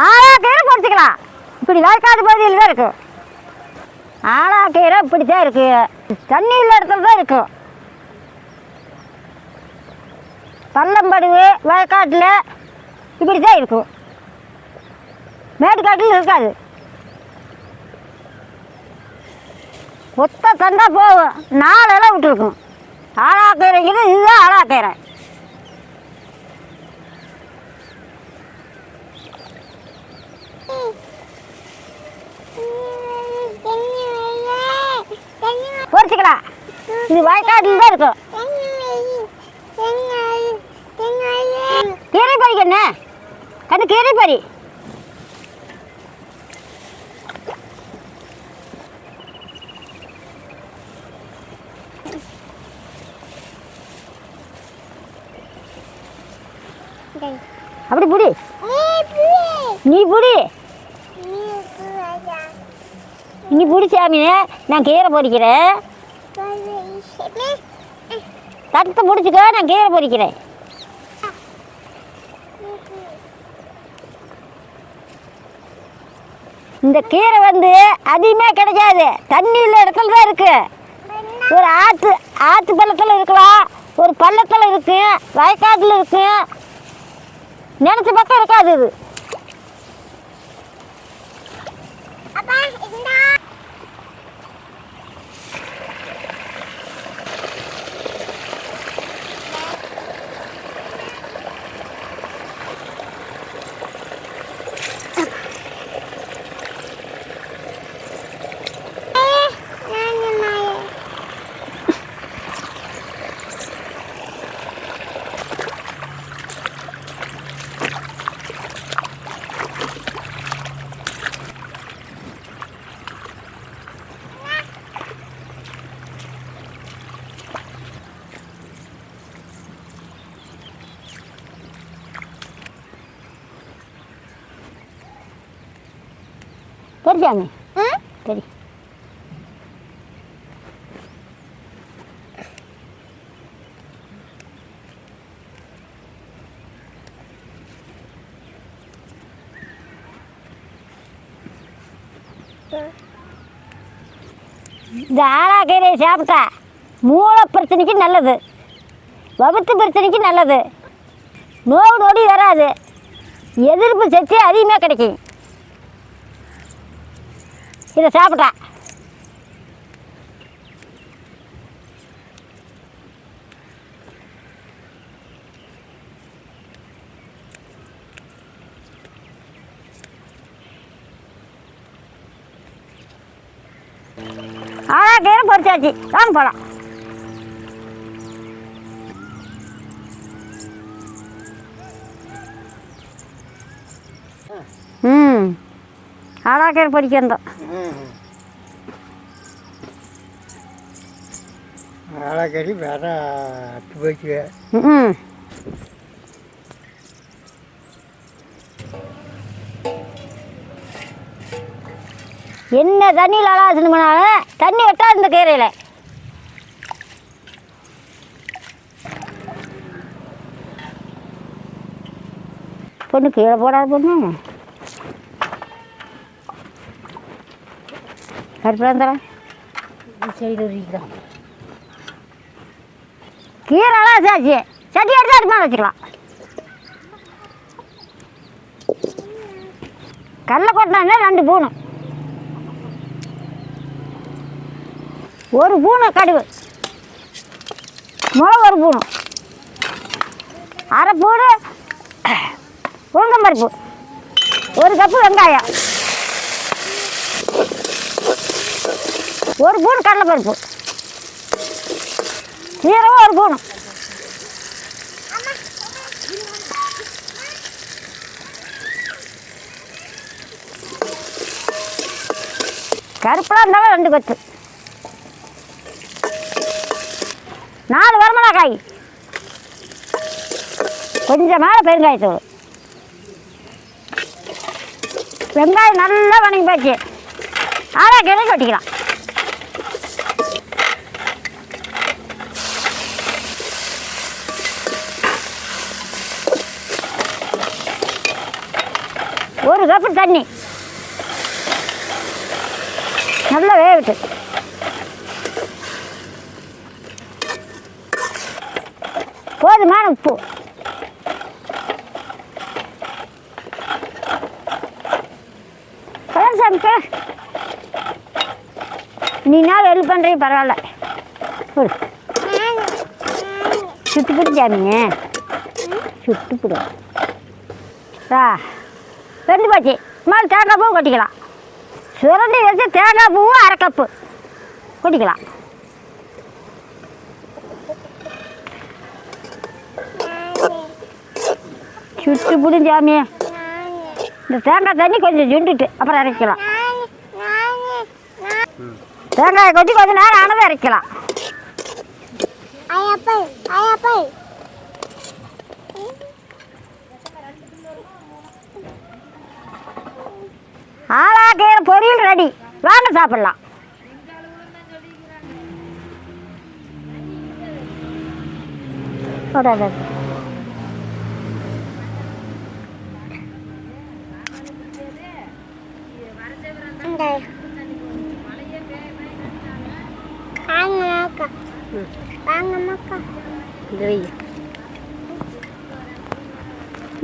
ஆழாக்கீரை பொறிச்சிக்கலாம் இப்படி வயக்காடு பகுதியில் தான் இருக்கு. ஆழாக்கீரை இப்படி தான் இருக்கு. தண்ணி உள்ள இடத்துல தான் இருக்கும் பள்ளம்படுவு வயக்காட்டில் இப்படி தான் இருக்கும் மேட்டுக்காட்டில் இருக்காது. ஒத்த தண்டா போகும். நாலு இலை விட்டுருக்கும். ஆழாக்கீரைங்கிறது இதுதான் ஆழாக்கீரை பொறிச்சிக்கலாம் இது வயக்காட்டில் தான் இருக்கும் கீரை பறிக்கண்ணே கண்ணு. கீரை பறி அப்படி புடி. நீ புடி. நீ புடி. சாமி நான் கீரை பொறிக்கிறேன் தட்டு முடிச்சுக்கோ நான் கீரை பொறிக்கிறேன். இந்த கீரை வந்து அதிகமாக கிடைக்காது. தண்ணி உள்ள இடத்துல தான் இருக்குது ஒரு ஆற்று ஆற்று பள்ளத்தில் இருக்கலாம் ஒரு பள்ளத்தில் இருக்கும் வயக்காட்டில் இருக்கும் நினச்ச பக்கம் இருக்காது இது. தெரிஞ்சாமி சரி. இந்த ஆலாக்கீரையை சாப்பிட்டா மூளை பிரச்சனைக்கு நல்லது. வகுத்து பிரச்சனைக்கு நல்லது. நோவு நொடி வராது. எதிர்ப்பு சக்தி அதிகமாக கிடைக்கும். இதை சாப்பிட்டா ஆளாக்கீரை பொரிச்சாச்சு. வாங்க போகலாம் ஆளாக்கறி வேற அட்டு போச்சு ம் என்ன தண்ணியில் அலாசணும்னாலும் தண்ணி வெட்டாது இந்த கீரையில். பொண்ணு கீழே போடாத பொண்ணு. கருப்பிலாந்தரம் சைடு இருக்கிறான் கீரை அலாசாச்சு சட்டி எடுத்து அது மேலே வச்சுக்கலாம். கடலை கொட்டினா ரெண்டு பூணு ஒரு பூணு கடுகு. மிளகு ஒரு பூணு அரை பூணு உளுந்தம்பருப்பு. ஒரு கப்பு வெங்காயம். ஒரு பூன் கடலைப்பருப்பு சீரகம் ஒரு பூணும் கருப்பெலாம் இருந்தாலும் ரெண்டு கொத்து. நாலு வரமிளகாய். கொஞ்சம் மேலே பெருங்காயத்தூள் வெங்காயம் நல்லா வணங்கி போச்சு. ஆனால் கிழங்கு கொட்டிக்கலாம் ஒரு கப்பு தண்ணி. நல்லா வேகட்டு போதுமான உப்பு அதான் சாமிக்கு நீ நாள் ஹெல்ப் பண்ணுறீங்க பரவாயில்ல. சுட்டு பிடி சுட்டு பிடி. ஆ வெந்து போச்சு. மேலே தேங்காய் பூ கொட்டிக்கலாம். சுரண்டி வச்சு தேங்காய் பூவும் அரை கப்பு கொட்டிக்கலாம். சுட்டு புடிஞ்சாமி சாமி இந்த தேங்காய் தண்ணி கொஞ்சம் சுண்டுட்டு அப்புறம் இறக்கலாம் தேங்காயை கொட்டி கொஞ்சம் நேரம் ஆனதை இறக்கலாம் ஆளாக்கையில பொரியல் ரெடி. வாங்க சாப்பிடலாம்.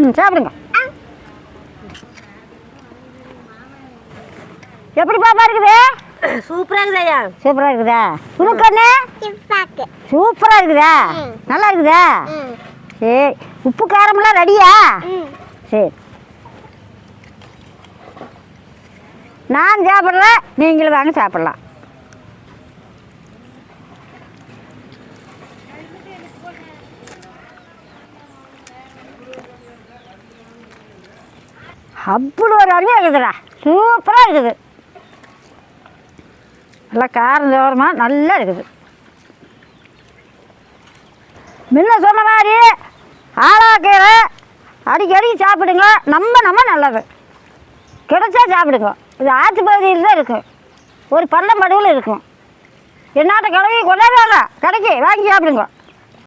ம் சாப்பிடுங்க. எப்படி பாப்பா இருக்குது சூப்பராக இருக்குதாயா சூப்பராக இருக்குதா? உனக்கு அண்ணே சூப்பராக இருக்குதா? நல்லா இருக்குதா? சரி உப்பு காரமெல்லாம் ரெடியா? சரி. நான் சாப்பிட்றேன் நீங்களும் வாங்க சாப்பிட்லாம். அப்படி ஒரு அருமையாக இருக்குதுடா. சூப்பராக இருக்குது. நல்லா காரம் தோரமாக நல்லா இருக்குது. முன்ன சொன்ன மாதிரி ஆளாக்கீரை அடிக்கடி சாப்பிடுங்க. நம்ம நம்ம நல்லது. கிடைச்சா சாப்பிடுங்க. இது ஆற்று பகுதியில் தான் இருக்கும் ஒரு பள்ளம் படுவில் இருக்கும். என்னாட்ட கிளவி கொண்டாடுவாங்க கடைக்கு வாங்கி சாப்பிடுங்க.